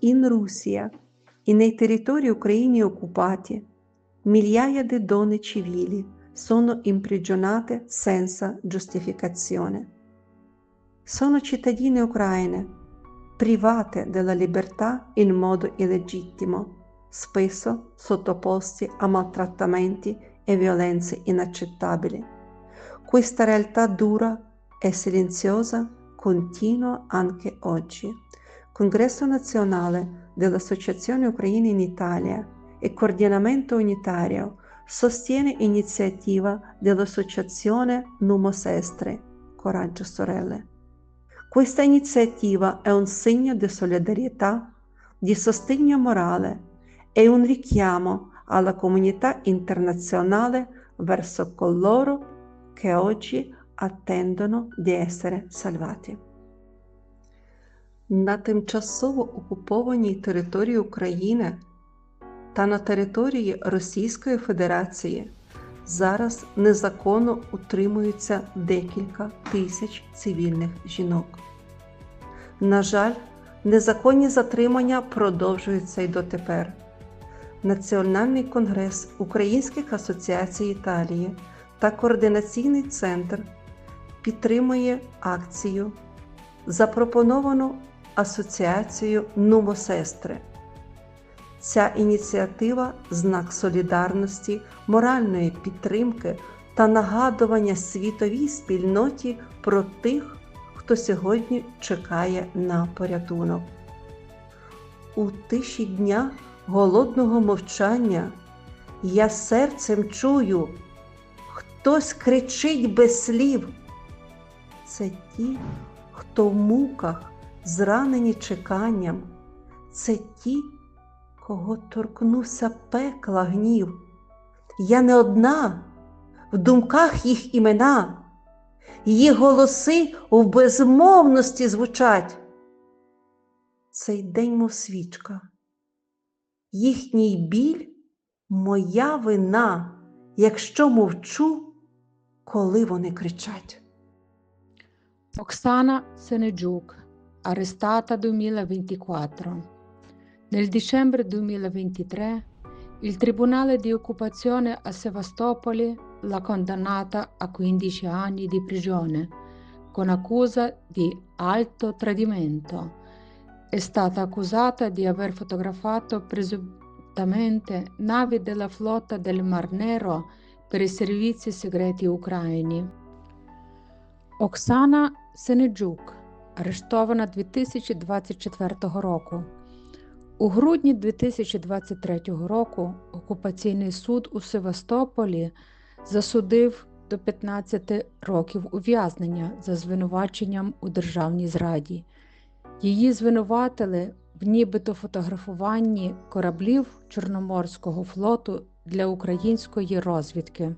in Russia e nei territori ucraini occupati migliaia di donne civili sono imprigionate senza giustificazione. Sono cittadine ucraine private della libertà in modo illegittimo, spesso sottoposti a maltrattamenti e violenze inaccettabili. Questa realtà dura e silenziosa continua anche oggi. Congresso nazionale dell'Associazione Ucraina in Italia e Coordinamento Unitario sostiene iniziativa dell'Associazione Numo Sestre, Coraggio Sorelle. Questa iniziativa è un segno di solidarietà, di sostegno morale e un richiamo alla comunità internazionale verso coloro che oggi attendono di essere salvati. На тимчасово окупованій території України та на території Російської Федерації зараз незаконно утримуються декілька тисяч цивільних жінок. На жаль, незаконні затримання продовжуються й дотепер. Національний конгрес Українських асоціацій Італії та Координаційний центр підтримує акцію, запропоновану Асоціацією Нумосестри. Ця ініціатива знак солідарності, моральної підтримки та нагадування світовій спільноті про тих, хто сьогодні чекає на порятунок. У тиші дня голодного мовчання я серцем чую, хтось кричить без слів. Це ті, хто в муках, зранені чеканням, це ті, кого торкнувся пекла гнів. Я не одна, в думках їх імена, її голоси в безмовності звучать. Цей день, мов свічка, їхній біль моя вина, якщо мовчу, коли вони кричать. Oksana Senegiuk, arrestata 2024. Nel dicembre 2023 il Tribunale di occupazione a Sevastopoli l'ha condannata a 15 anni di prigione con accusa di alto tradimento. È stata accusata di aver fotografato presuntamente navi della flotta del Mar Nero per i servizi segreti ucraini. Oksana Senegiuk арештована 2024 року. У грудні 2023 року окупаційний суд у Севастополі засудив до 15 років ув'язнення за звинуваченням у державній зраді. Її звинуватили в нібито фотографуванні кораблів Чорноморського флоту для української розвідки.